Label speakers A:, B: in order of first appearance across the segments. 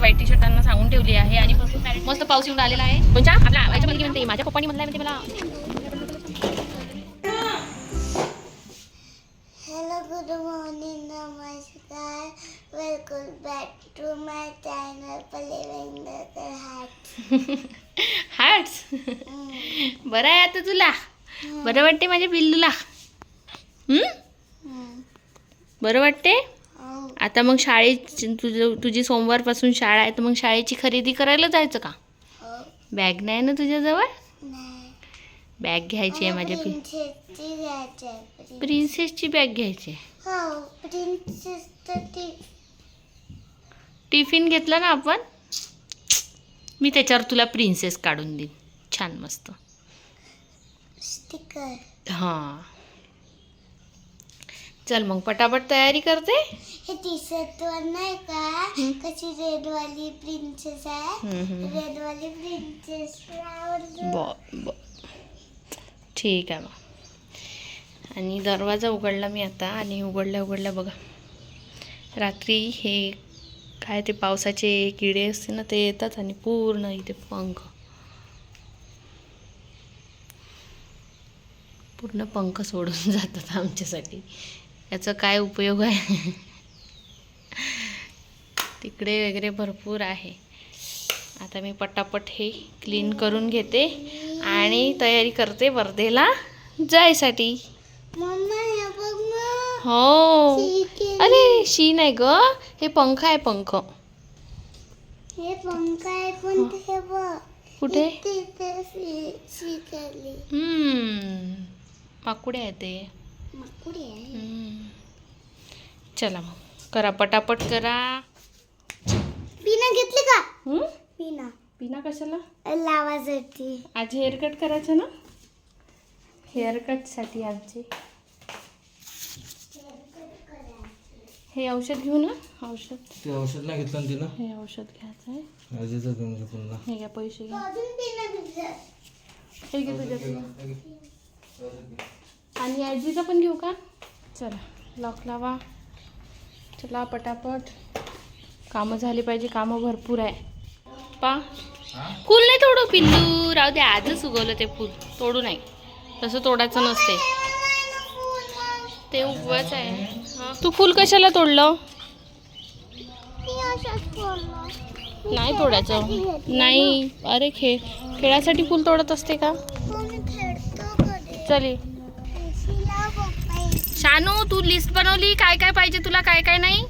A: White T शर्टांना सांगून ठेवली आहे आणि मस्त पाऊस येऊन आलेला आहे. कोणच्या आपल्या याच्यामध्ये म्हणते माझ्या पप्पानी म्हणलाय म्हणते मला.
B: Morning, namaskar. Welcome back to my channel, Palivendraker Hat.
A: Hearts बरं आहे आता तुला. बरं वाटते माझ्या हम्म? बरं वाटते आता मग शाळेत तुझं तुझी सोमवारपासून शाळा आहे तर मग शाळेची खरेदी करायला जायचं का? बॅग नाही ना तुझ्याजवळ?
B: नाही.
A: बॅग घ्यायची आहे माझ्या पि
B: प्रिन्सेसची
A: बॅग घ्यायची आहे.
B: हो
A: टिफिन घेतला ना आपण? मी त्याच्यावर तुला प्रिन्सेस काढून देईन. छान मस्त.
B: स्टिकर
A: हां. चल मग पटापट तयारी करते.
B: हे टी शर्ट वर नाही का? कशी रेड वाली प्रिन्सेस आहे. रेड वाली प्रिन्सेस
A: ब ठीक आहे मग आणि दरवाजा उघडला मी आता आणि उघडल्या उघडल्या बघा. रात्री हे काय ते पावसाचे किडे असते ना ते येतात आणि पूर्ण इथे पंख. पूर्ण पंख सोडून जातात आमच्यासाठी. याचा काय उपयोग आहे? तिकडे वगैरे भरपूर आहे. आता मी पटापट हे क्लीन करून घेते आणि तयारी करते वर्धेला जायसाठी.
B: हे
A: हो. अरे शी नाही ग. हे पंख आहे पंख.
B: हे पंख आहे पण हे.
A: कुठे? माकुडे आहे ते. हम्म. चला मग. करा पटापट करा.
B: पिना घेतली का?
A: हम्म?
B: पिना
A: पिना कशाला?
B: लावासाठी
A: आज हेअर कट करायचं ना? हेअर कटसाठी आमचे. हे औषध घेऊ ना औषध.
C: ते औषध नाही घेतलं ना तिनं?
A: हे औषध घ्यायचं आहे.
C: आजीचं घेऊन घे पुन्हा.
A: हे घ्या पैसे घ्या.
B: अजून पिना
A: हे घे तुझ्या आणि आजीचं पण घेऊ का? चला लॉक लावा. चला पटापट. कामं झाली पाहिजे कामं भरपूर आहे. पा. फूल नाही तोडू पिल्लू. राहू दे आजच उगवलं ते फूल. तोडू नाही. तसं तोडायचं नसते ते उगवाच आहे. हा. तू फूल कशाला तोडलं? नाही तोडायचं. नाही. अरे खेळ. खेळासाठी फूल तोडत असते का? चले शानू तू लिस्ट बनवली? काय काय पाहिजे तुला? काय काय नाही?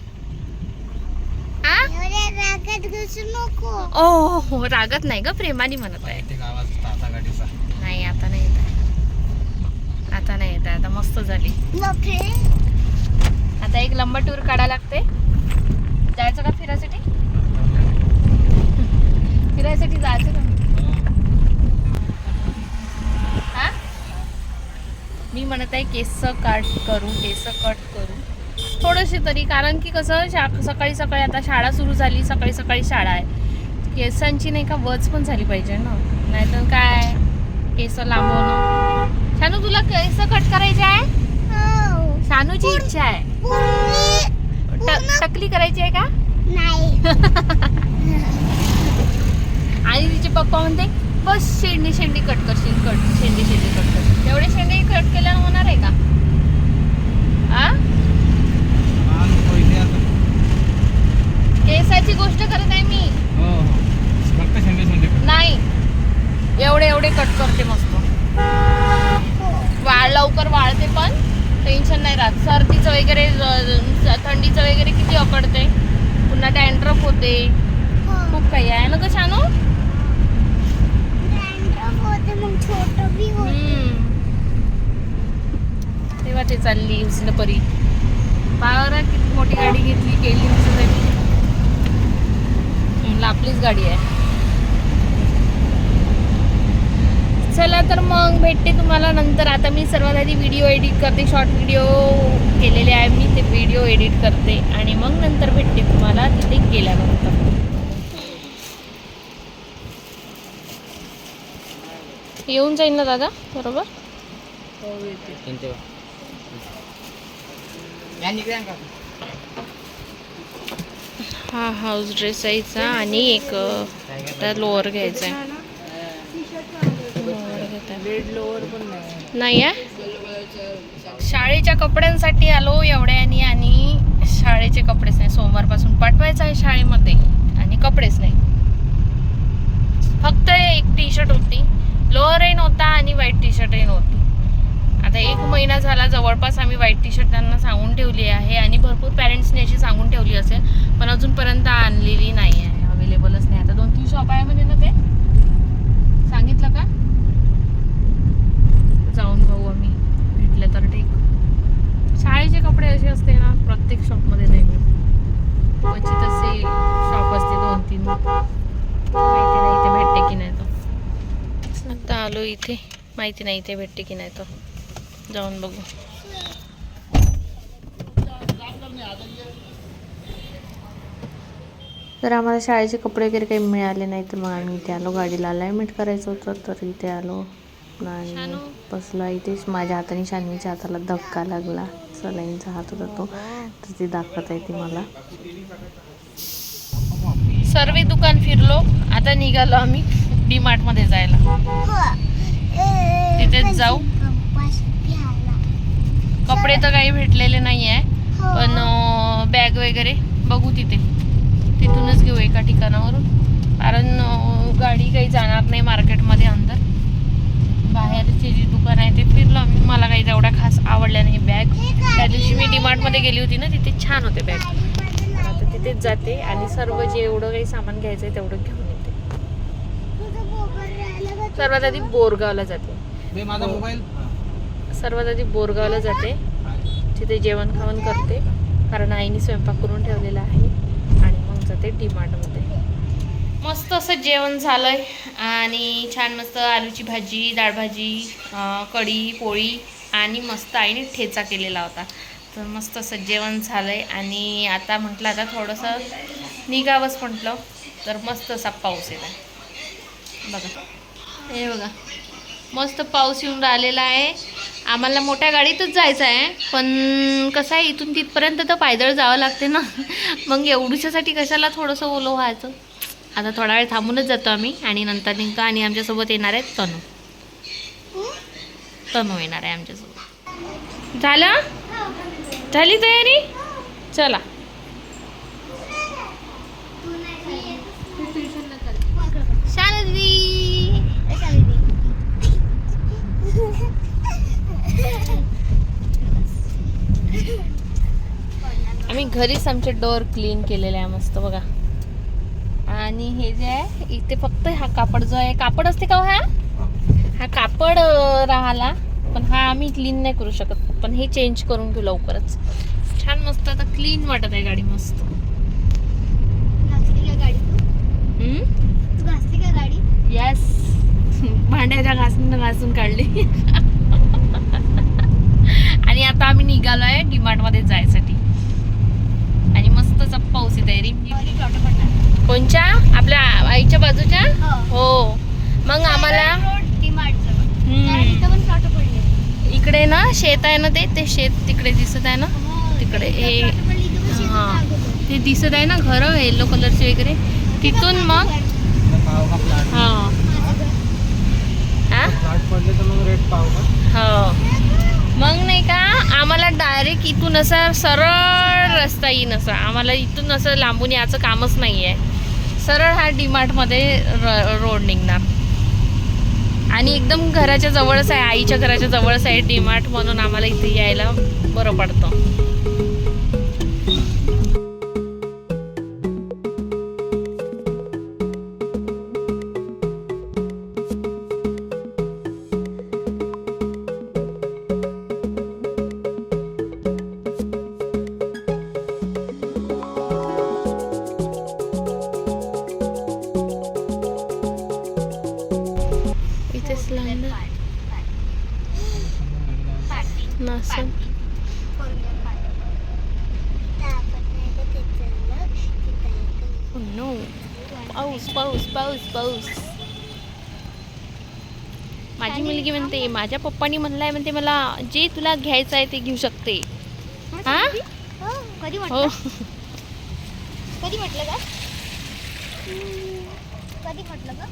A: ओ हो रागत नाही ग प्रेमाने म्हणत आहे. नाही आता नाही येत आहे. आता नाही येत आहे आता मस्त झाली. आता एक लंबा टूर काढा लागते. जायचं का फिरायसाठी? फिरायसाठी जायचं का हा मी म्हणत आहे केस काट करू केस कट करू. थोडेसे तरी कारण की कसं शा सकाळी सकाळी आता शाळा सुरू झाली सकाळी सकाळी शाळा आहे. केसांची नाही का वच पण झाली पाहिजे ना. नाहीतर काय? केस लांबवणं. शानू तुला केस कट करायचे आहे?
B: हो.
A: शानूची इच्छा आहे. टकली करायची आहे का?
B: नाही.
A: आणि तिचे पप्पा म्हणते बस शेंडी शेंडी कट करशील कट शेंडी शेंडी कट करशील तेवढे शेंडी कट केल्यानं होणार आहे का आ
C: पहिले आता
A: केसाची गोष्ट करत आहे मी
C: हो हो फक्त शेंडे शेंडे कर.
A: नाही एवढे एवढे कट करते मस्त वाळ लवकर वाळते पण टेन्शन नाही सर्दीचं वगैरे थंडीचं वगैरे किती अकडते पुन्हा डॅन्ड्रफ होते. खूप काही आहे. ना ग शानू. तेव्हा ते चालली उचल परी. पावरा किती मोठी गाडी घेतली केली म्हणलं आपलीच गाडी आहे. चला तर मग भेटते तुम्हाला नंतर. आता मी सर्वात आधी व्हिडिओ एडिट करते शॉर्ट व्हिडिओ केलेले आहे. मी ते व्हिडिओ एडिट करते आणि मग नंतर भेटते तुम्हाला तिथे गेल्यानंतर. येऊन जाईल ना दादा? बरोबर? हा हाऊस ड्रेस यायचा आणि एक लोअर घ्यायचा आहे.
C: नाही.
A: आहे शाळेच्या कपड्यांसाठी आलो एवढ्यानी आणि शाळेचे कपडेच नाही. सोमवारपासून पाठवायचं आहे शाळेमध्ये आणि कपडेच नाही. फक्त एक टी शर्ट होती लोअरही नव्हता आणि व्हाईट टी शर्टही नव्हती आता एक महिना झाला जवळपास आम्ही व्हाईट टी शर्ट त्यांना सांगून ठेवली आहे आणि भरपूर पॅरेंट्सने अशी सांगून ठेवली असेल पण अजूनपर्यंत आणलेली नाही आहे अवेलेबलच नाही. आता दोन तीन शॉप आहे म्हणजे ना ते सांगितलं का जाऊन पाहू आम्ही भेटले तर ठीक शाळेचे कपडे असे असते ना प्रत्येक शॉपमध्ये नाही मिळत क्वचित असे शॉप असते दोन तीन माहिती नाही इथे भेटते की नाही तो आता आलो इथे माहिती नाही इथे भेटते की नाही तो. जाऊन बघू. तर आम्हाला शाळेचे कपडे वगैरे काही मिळाले नाही तर मग आम्ही इथे आलो. गाडीला अलाइनमेंट करायचं होतं तर इथे आलो. आणि बसला इथेच. माझ्या हाताने शान्वीच्या हाताला धक्का लागला. सलाईनचा हात होता तो. तर ती दाखवत आहे ती मला. सर्व दुकान फिरलो. आता निघालो आम्ही डी मार्टमध्ये जायला तिथेच जाऊ. कपडे तर काही भेटलेले नाही आहे पण बॅग वगैरे बघू तिथे. तिथूनच घेऊ एका ठिकाणावरून. कारण गाडी काही जाणार नाही मार्केटमध्ये अंदर. बाहेरचे जे दुकान आहे ते फिरलो आम्ही. मला काही तेवढा खास आवडल्या नाही बॅग. त्या दिवशी मी डीमार्टमध्ये गेली होती ना तिथे छान होते बॅग. आता तिथेच जाते आणि सर्व जे एवढं काही सामान घ्यायचं आहे तेवढं घेऊन. सर्वात आधी बोरगावला जाते.
C: मोबाईल
A: सर्वात आधी बोरगावला जाते. तिथे जेवण खावण करते. कारण आईने स्वयंपाक करून ठेवलेला आहे. आणि मग जाते डीमार्टमध्ये. मस्त असं जेवण झालंय. आणि छान मस्त आलूची भाजी डाळ भाजी कढी पोळी आणि मस्त आईने ठेचा केलेला होता. तर मस्त असं जेवण झालंय. आणि आता म्हटलं आता थोडंसं निघावंच म्हटलं. तर मस्त असा पाऊस येत आहे बघा. हे बघा. मस्त पाऊस येऊन राहिलेला आहे. आम्हाला मोठ्या गाडीतच जायचं आहे. पण कसं आहे इथून तिथपर्यंत तर पायदळ जावं लागते ना. मग एवढूच्यासाठी कशाला थोडंसं ओलं व्हायचं? आता थोडा वेळ थांबूनच जातो आम्ही. आणि नंतर निघतो आणि आमच्यासोबत येणार आहेत तनू. तनू येणार आहे आमच्यासोबत. झालं? झाली तयारी? चला शानवी आम्ही घरीच आमचे डोअर क्लीन केलेले आहे मस्त बघा. आणि हे जे आहे इथे फक्त हा कापड जो आहे कापड असते का हो हा? हा कापड राहिला. पण हा आम्ही क्लीन नाही करू शकत. पण हे चेंज करून घेऊ लवकरच. छान मस्त आता क्लीन वाटत आहे गाडी मस्त? येस भांड्याच्या घासून घासून काढली. आणि आता आम्ही निघालो आहे डीमार्टमध्ये जायसाठी. आणि मस्तचा पाऊस येत आहे रिम कोणच्या? आपल्या आईच्या बाजूच्या? हो. मग आम्हाला हम्म. इकडे ना शेत आहे ना ते ते शेत तिकडे दिसत आहे ना? तिकडे. हे हा. ते दिसत आहे ना घर येलो कलरचे वगैरे. तिथून मग?
C: पाव का प्लाट
A: हा. हा?
C: प्लाट पडले तर मग रेट पाव का?
A: हो. मग नाही का आम्हाला डायरेक्ट इथून असा सरळ रस्ता येईन असा. आम्हाला इथून असं लांबून याचं कामच नाही आहे सरळ हा डीमार्टमध्ये र रोड निघणार. आणि एकदम घराच्या जवळच आहे आईच्या घराच्या जवळच आहे डीमार्ट म्हणून आम्हाला इथे यायला बरं पडतं. म्हणते माझ्या पप्पानी म्हणलाय म्हणते मला जे तुला घ्यायचं आहे ते घेऊ शकते. हा
B: कधी?
A: हो
B: कधी म्हटलं? का कधी म्हटलं का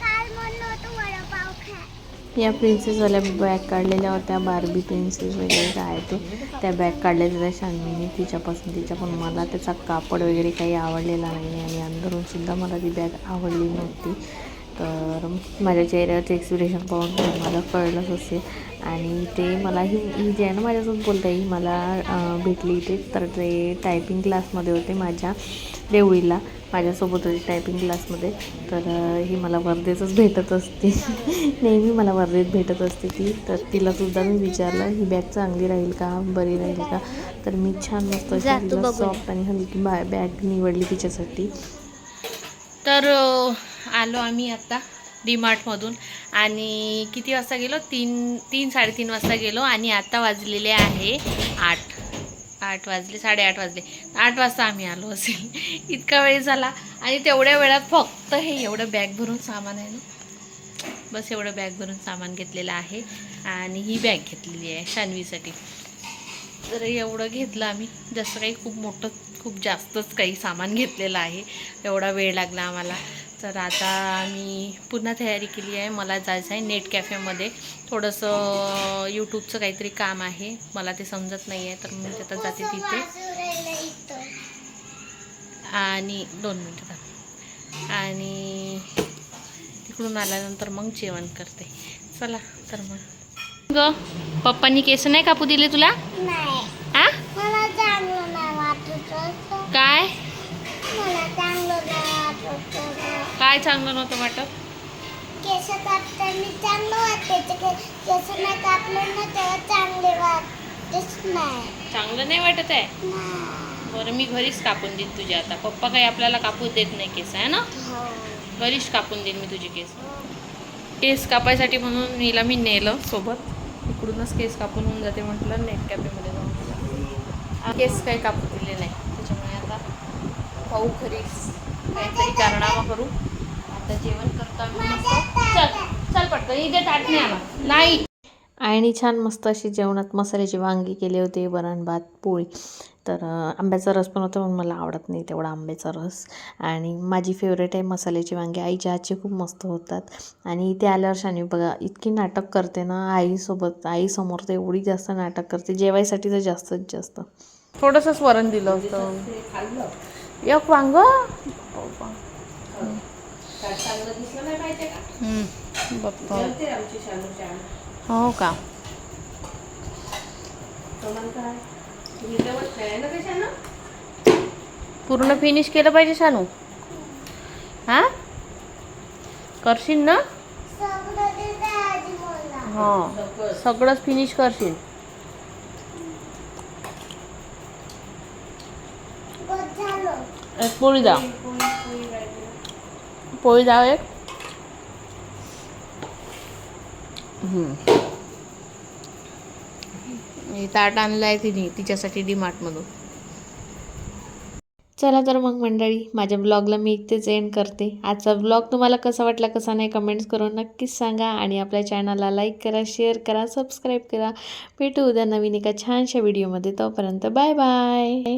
B: काल म्हणलं होतं वडापाव खा.
A: या प्रिन्सेसवाल्या बॅग काढलेल्या होत्या बार्बी प्रिन्सेस वगैरे काय ते. त्या बॅग काढलेल्या त्या शान्वीने तिच्यापासून तिच्या पण मला त्याचा कापड वगैरे काही आवडलेला नाही आणि अंदरून सुद्धा मला ती बॅग आवडली नव्हती. तर माझ्या चेहऱ्यावरचे एक्सप्रेशन पाहून मला कळलंच असेल आणि ते मला ही ही जी आहे ना माझ्यासोबत बोलता ही मला भेटली इथे. तर ते टायपिंग क्लासमध्ये होते माझ्या देवळीला. माझ्यासोबत होती टायपिंग क्लासमध्ये तर ही मला वर्धेतच भेटत असते. नेहमी मला वर्धेत भेटत असते ती. तर तिलासुद्धा मी विचारलं ही बॅग चांगली राहील का? बरी राहील का? तर मी छान मस्त
B: तू
A: तिला. सॉफ्ट आणि हलकी बॅग निवडली तिच्यासाठी. तर आलो आम्ही आता डीमार्टमधून आणि किती वाजता गेलो? तीन तीन साडेतीन वाजता गेलो आणि आत्ता वाजलेले आहे आठ. आठ वाजले साडेआठ वाजले. आठ वाजता आम्ही आलो असेल. इतका वेळ झाला. आणि तेवढ्या वेळात फक्त हे एवढं बॅग भरून सामान आहे ना? बस एवढं बॅग भरून सामान घेतलेलं आहे. आणि ही बॅग घेतलेली आहे शानवीसाठी. तर एवढं घेतलं आम्ही. जसं काही खूप मोठं खूप जास्तच काही सामान घेतलेलं आहे. एवढा वेळ लागला आम्हाला. तर आता आम्ही पुन्हा तयारी केली आहे. मला जायचं आहे नेट कॅफेमध्ये. थोडंसं यूट्यूबचं काहीतरी काम आहे. मला ते समजत नाही आहे तर मी आता जाते तिथे. आणि दोन मिनटं. आणि तिकडून आल्यानंतर मग जेवण करते. चला तर मग. ग पप्पांनी केस नाही कापू दिले तुला. काय
B: मला चांगलं नाही वाटत होतं.
A: काय चांगलं नव्हतं वाटत?
B: केस कापताना चांगलं वाटायचं. के- केस नाही कापलं ना तेव्हा चांगले वाटतच नाही.
A: चांगलं नाही वाटत आहे?
B: नाही.
A: बरं मी घरीच कापून देईन तुझे आता. पप्पा काही आपल्याला कापू देत नाही केस आहे ना?
B: हो.
A: घरीच कापून देईन मी तुझे केस. केस कापायसाठी म्हणून मीला मी नेलं सोबत. इकडूनच केस कापून होऊन जाते म्हटलं नेट कॅफेमध्ये जाऊन. केस काही कापू दिले नाही. त्याच्यामुळे आता पाहू घरीच. काहीतरी कारणामा करू. आता जेवण करतो आम्ही मस्त. चल चल पटकन इथे ताट नाही आला. नाही. आणि छान मस्त अशी जेवणात मसाल्याची वांगी केले होते वरण भात पोळी. तर आंब्याचा रस पण होता पण मला आवडत नाही तेवढा आंब्याचा रस. आणि माझी फेवरेट आहे मसाल्याची वांगी. आईच्या हातचे खूप मस्त होतात. आणि इथे आल्यावर शानी बघा इतकी नाटक करते ना आईसोबत आईसमोर तर एवढी जास्त नाटक करते. जेवायसाठी तर जास्तच जास्त. थोडंसंच वरण दिलं होतं. एक वांग. बघतो हो का? पूर्ण फिनिश केलं पाहिजे शानू हा? करशील ना?
B: मला.
A: हो सगळंच फिनिश करशील. एक पोळी द्या. पोळी द्या एक हम्म. हे ताट आणलं आहे तिने तिच्यासाठी डीमार्टमधून चला तर मग मंडळी माझ्या ब्लॉगला मी इथेच एंड करते. आजचा ब्लॉग तुम्हाला कसा वाटला कसा नाही कमेंट्स करून नक्कीच सांगा आणि आपल्या चॅनलला लाईक करा शेअर करा सबस्क्राईब करा. भेटू उद्या नवीन एका छानशा व्हिडिओमध्ये तोपर्यंत बाय बाय